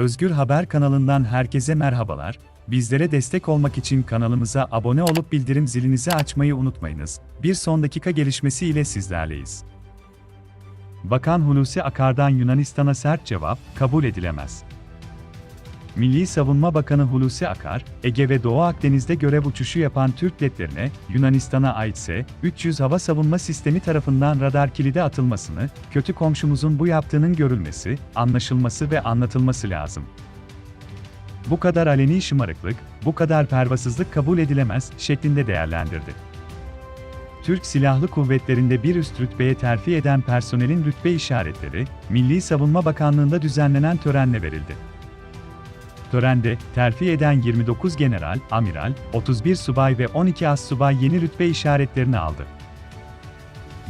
Özgür Haber kanalından herkese merhabalar. Bizlere destek olmak için kanalımıza abone olup bildirim zilinizi açmayı unutmayınız. Bir son dakika gelişmesi ile sizlerleyiz. Bakan Hulusi Akar'dan Yunanistan'a sert cevap, kabul edilemez. Milli Savunma Bakanı Hulusi Akar, Ege ve Doğu Akdeniz'de görev uçuşu yapan Türk jetlerine, Yunanistan'a ait S-300 hava savunma sistemi tarafından radar kilidi atılmasını, kötü komşumuzun bu yaptığının görülmesi, anlaşılması ve anlatılması lazım. Bu kadar aleni şımarıklık, bu kadar pervasızlık kabul edilemez şeklinde değerlendirdi. Türk Silahlı Kuvvetleri'nde bir üst rütbeye terfi eden personelin rütbe işaretleri, Milli Savunma Bakanlığı'nda düzenlenen törenle verildi. Törende, terfi eden 29 general, amiral, 31 subay ve 12 as subay yeni rütbe işaretlerini aldı.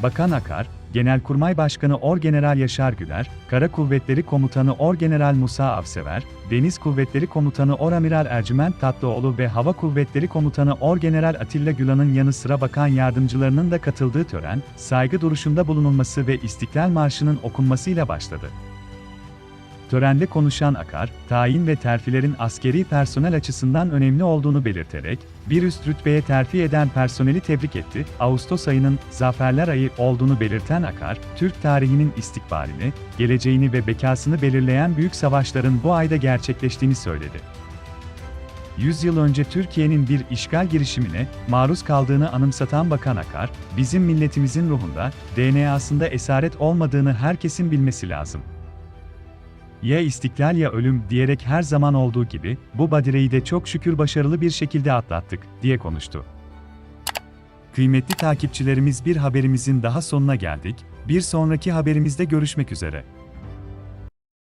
Bakan Akar, Genelkurmay Başkanı Orgeneral Yaşar Güler, Kara Kuvvetleri Komutanı Orgeneral Musa Avsever, Deniz Kuvvetleri Komutanı Oramiral Ercüment Tatlıoğlu ve Hava Kuvvetleri Komutanı Orgeneral Atilla Gülan'ın yanı sıra bakan yardımcılarının da katıldığı tören, saygı duruşunda bulunulması ve İstiklal Marşı'nın okunmasıyla başladı. Törende konuşan Akar, tayin ve terfilerin askeri personel açısından önemli olduğunu belirterek, bir üst rütbeye terfi eden personeli tebrik etti. Ağustos ayının zaferler ayı olduğunu belirten Akar, Türk tarihinin istikbalini, geleceğini ve bekasını belirleyen büyük savaşların bu ayda gerçekleştiğini söyledi. 100 yıl önce Türkiye'nin bir işgal girişimine maruz kaldığını anımsatan Bakan Akar, bizim milletimizin ruhunda, DNA'sında esaret olmadığını herkesin bilmesi lazım ya istiklal ya ölüm diyerek her zaman olduğu gibi, bu badireyi de çok şükür başarılı bir şekilde atlattık, diye konuştu. Kıymetli takipçilerimiz bir haberimizin daha sonuna geldik, bir sonraki haberimizde görüşmek üzere.